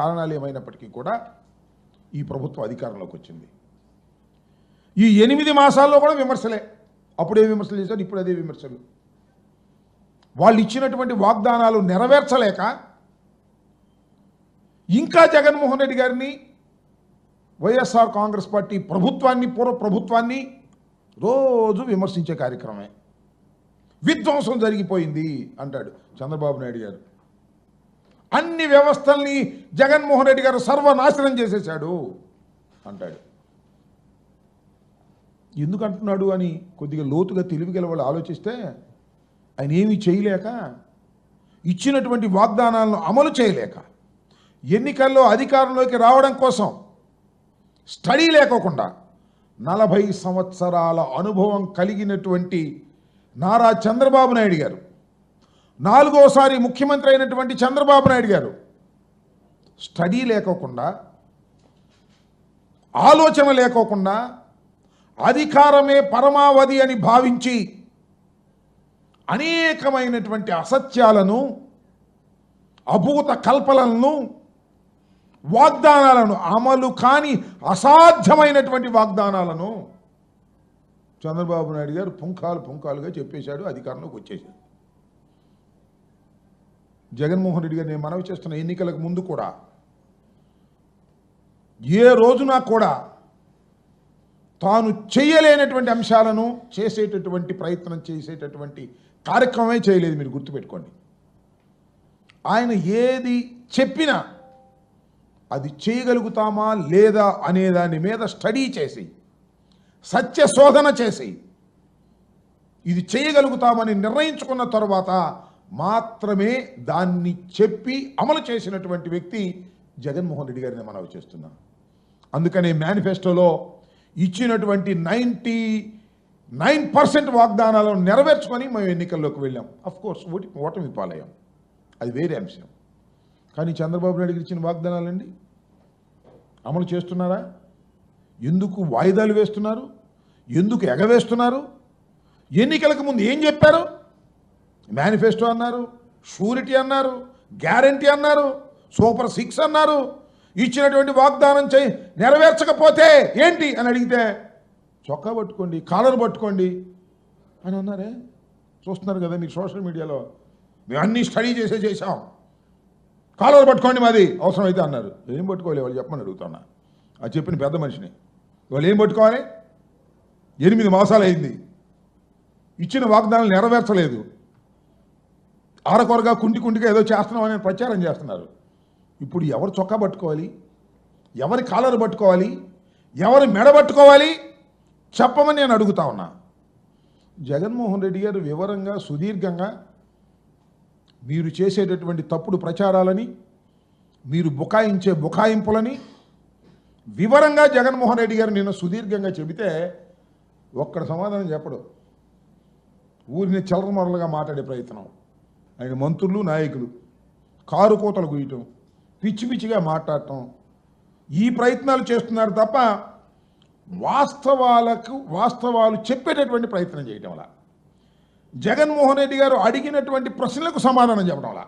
కారణాలు ఏమైనప్పటికీ కూడా ఈ ప్రభుత్వం అధికారంలోకి వచ్చింది. ఈ ఎనిమిది మాసాల్లో కూడా విమర్శలే. అప్పుడే విమర్శలు చేశారు ఇప్పుడు అదే విమర్శలు. వాళ్ళు ఇచ్చినటువంటి వాగ్దానాలు నెరవేర్చలేక ఇంకా జగన్మోహన్ రెడ్డి గారిని వైఎస్ఆర్ కాంగ్రెస్ పార్టీ ప్రభుత్వాన్ని పూర్వ ప్రభుత్వాన్ని రోజు విమర్శించే కార్యక్రమే విధ్వంసం జరిగిపోయింది అంటాడు చంద్రబాబు నాయుడు గారు. అన్ని వ్యవస్థల్ని జగన్మోహన్ రెడ్డి గారు సర్వనాశనం చేసేశాడు అంటాడు. ఎందుకు అంటున్నాడు అని కొద్దిగా లోతుగా తెలివి వాళ్ళు ఆలోచిస్తే ఆయన ఏమీ చేయలేక ఇచ్చినటువంటి వాగ్దానాలను అమలు చేయలేక ఎన్నికల్లో అధికారంలోకి రావడం కోసం స్టడీ లేకోకుండా నలభై సంవత్సరాల అనుభవం కలిగినటువంటి నారా చంద్రబాబు నాయుడు గారు నాలుగోసారి ముఖ్యమంత్రి అయినటువంటి చంద్రబాబు నాయుడు గారు స్టడీ లేకోకుండా ఆలోచన లేకోకుండా అధికారమే పరమావధి అని భావించి అనేకమైనటువంటి అసత్యాలను అభూత కల్పనలను వాగ్దానాలను అమలు కాని అసాధ్యమైనటువంటి వాగ్దానాలను చంద్రబాబు నాయుడు గారు పుంఖాలు పుంఖాలుగా చెప్పేశాడు అధికారంలోకి వచ్చేసాడు జగన్మోహన్ రెడ్డి గారు నేను మనవి చేస్తున్న ఎన్నికలకు ముందు కూడా ఏ రోజున కూడా తాను చేయలేనటువంటి అంశాలను చేసేటటువంటి ప్రయత్నం చేసేటటువంటి కార్యక్రమమే చేయలేదు మీరు గుర్తుపెట్టుకోండి. ఆయన ఏది చెప్పినా అది చేయగలుగుతామా లేదా అనే దాని మీద స్టడీ చేసి సత్య శోధన చేసి ఇది చేయగలుగుతామని నిర్ణయించుకున్న తర్వాత మాత్రమే దాన్ని చెప్పి అమలు చేసినటువంటి వ్యక్తి జగన్మోహన్ రెడ్డి గారిని మనవి చేస్తున్నాను అందుకనే మేనిఫెస్టోలో ఇచ్చినటువంటి నైంటీ నైన్ పర్సెంట్ వాగ్దానాలను నెరవేర్చుకొని మేము ఎన్నికల్లోకి వెళ్ళాం. అఫ్ కోర్స్ ఓటి ఓటమి పాలయ్యాం. అది వేరే అంశం. కానీ చంద్రబాబు నాయుడు ఇచ్చిన వాగ్దానాలండి? అమలు చేస్తున్నారా? ఎందుకు వాయిదాలు వేస్తున్నారు? ఎందుకు ఎగవేస్తున్నారు? ఎన్నికలకు ముందు ఏం చెప్పారు? మేనిఫెస్టో అన్నారు షూరిటీ అన్నారు గ్యారంటీ అన్నారు సూపర్ సిక్స్ అన్నారు ఇచ్చినటువంటి వాగ్దానం చేయి నెరవేర్చకపోతే ఏంటి అని అడిగితే చొక్కా పట్టుకోండి కాలర్ పట్టుకోండి అని అన్నారే. చూస్తున్నారు కదా మీరు సోషల్ మీడియాలో మేము అన్నీ స్టడీ చేసే చేసాం కాలర్ పట్టుకోండి మాది అవసరమైతే అన్నారు. ఏం పట్టుకోవాలి వాళ్ళు చెప్పమని అడుగుతున్నా. అది చెప్పిన పెద్ద మనిషిని. వాళ్ళు ఏం పట్టుకోవాలి? ఎనిమిది మాసాలు అయింది ఇచ్చిన వాగ్దానాలు నెరవేర్చలేదు. ఆరకొరగా కుంటి కుంటిగా ఏదో చేస్తున్నామని ప్రచారం చేస్తున్నారు. ఇప్పుడు ఎవరు చొక్కా పట్టుకోవాలి? ఎవరి కాలర్ పట్టుకోవాలి? ఎవరి మెడ పట్టుకోవాలి? చెప్పమని నేను అడుగుతా ఉన్నా. జగన్మోహన్ రెడ్డి గారు వివరంగా సుదీర్ఘంగా మీరు చేసేటటువంటి తప్పుడు ప్రచారాలని మీరు బుకాయించే బుకాయింపులని వివరంగా జగన్మోహన్ రెడ్డి గారు నిన్న సుదీర్ఘంగా చెబితే ఒక్కడ సమాధానం చెప్పడు. ఊరిని చలరమరలుగా మాట్లాడే ప్రయత్నం. ఆయన మంత్రులు నాయకులు. కారు కోతలు గుయ్యటం పిచ్చి పిచ్చిగా మాట్లాడటం. ఈ ప్రయత్నాలు చేస్తున్నారు తప్ప వాస్తవాలకు వాస్తవాలు చెప్పేటటువంటి ప్రయత్నం చేయటం వల్ల. జగన్మోహన్ రెడ్డి గారు అడిగినటువంటి ప్రశ్నలకు సమాధానం చెప్పడం వల్ల.